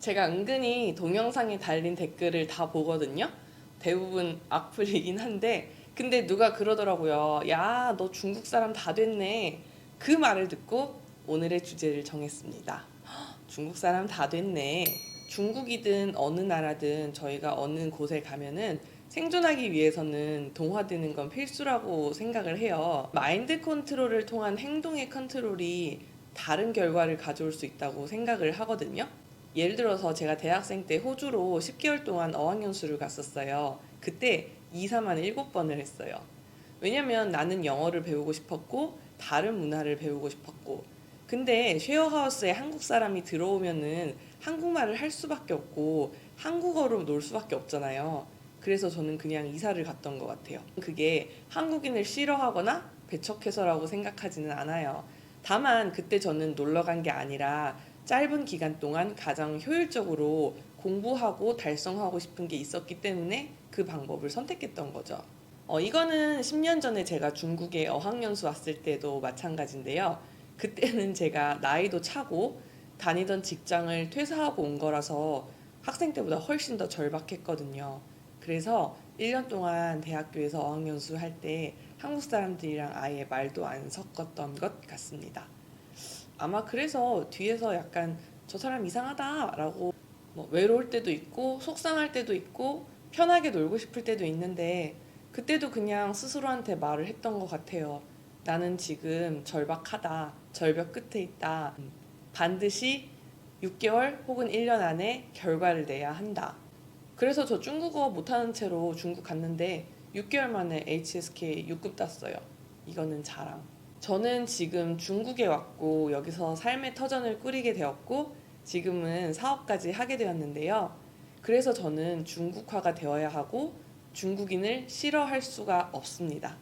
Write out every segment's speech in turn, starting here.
제가 은근히 동영상에 달린 댓글을 다 보거든요. 대부분 악플이긴 한데 근데 누가 그러더라고요. 야, 너 중국 사람 다 됐네. 그 말을 듣고 오늘의 주제를 정했습니다. 헉, 중국 사람 다 됐네. 중국이든 어느 나라든 저희가 어느 곳에 가면은 생존하기 위해서는 동화되는 건 필수라고 생각을 해요. 마인드 컨트롤을 통한 행동의 컨트롤이 다른 결과를 가져올 수 있다고 생각을 하거든요. 예를 들어서 제가 대학생 때 호주로 10개월 동안 어학연수를 갔었어요. 그때 2, 3만 7번을 했어요. 왜냐면 나는 영어를 배우고 싶었고 다른 문화를 배우고 싶었고 근데 쉐어하우스에 한국 사람이 들어오면은 한국말을 할 수밖에 없고 한국어로 놀 수밖에 없잖아요. 그래서 저는 그냥 이사를 갔던 것 같아요. 그게 한국인을 싫어하거나 배척해서라고 생각하지는 않아요. 다만 그때 저는 놀러 간 게 아니라 짧은 기간 동안 가장 효율적으로 공부하고 달성하고 싶은 게 있었기 때문에 그 방법을 선택했던 거죠. 어, 이거는 10년 전에 제가 중국에 어학연수 왔을 때도 마찬가지인데요. 그때는 제가 나이도 차고 다니던 직장을 퇴사하고 온 거라서 학생 때보다 훨씬 더 절박했거든요. 그래서 1년 동안 대학교에서 어학연수 할 때 한국 사람들이랑 아예 말도 안 섞었던 것 같습니다. 아마 그래서 뒤에서 약간 저 사람 이상하다라고 뭐 외로울 때도 있고 속상할 때도 있고 편하게 놀고 싶을 때도 있는데 그때도 그냥 스스로한테 말을 했던 것 같아요. 나는 지금 절박하다. 절벽 끝에 있다. 반드시 6개월 혹은 1년 안에 결과를 내야 한다. 그래서 저 중국어 못하는 채로 중국 갔는데 6개월 만에 HSK 6급 땄어요. 이거는 자랑. 저는 지금 중국에 왔고 여기서 삶의 터전을 꾸리게 되었고 지금은 사업까지 하게 되었는데요. 그래서 저는 중국화가 되어야 하고 중국인을 싫어할 수가 없습니다.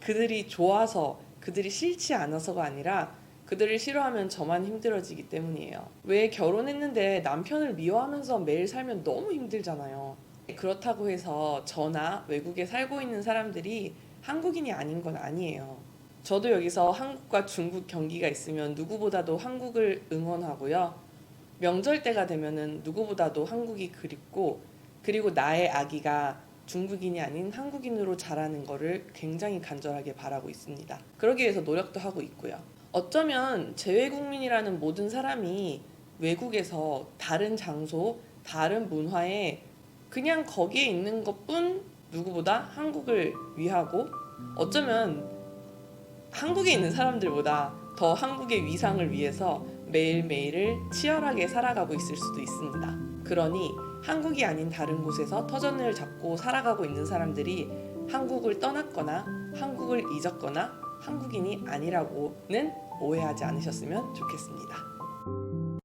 그들이 좋아서 그들이 싫지 않아서가 아니라 그들을 싫어하면 저만 힘들어지기 때문이에요. 왜 결혼했는데 남편을 미워하면서 매일 살면 너무 힘들잖아요. 그렇다고 해서 저나 외국에 살고 있는 사람들이 한국인이 아닌 건 아니에요. 저도 여기서 한국과 중국 경기가 있으면 누구보다도 한국을 응원하고요. 명절 때가 되면은 누구보다도 한국이 그립고 그리고 나의 아기가 중국인이 아닌 한국인으로 자라는 거를 굉장히 간절하게 바라고 있습니다. 그러기 위해서 노력도 하고 있고요. 어쩌면 재외국민이라는 모든 사람이 외국에서 다른 장소, 다른 문화에 그냥 거기에 있는 것뿐 누구보다 한국을 위하고 어쩌면 한국에 있는 사람들보다 더 한국의 위상을 위해서 매일매일을 치열하게 살아가고 있을 수도 있습니다. 그러니 한국이 아닌 다른 곳에서 터전을 잡고 살아가고 있는 사람들이 한국을 떠났거나 한국을 잊었거나 한국인이 아니라고는 오해하지 않으셨으면 좋겠습니다.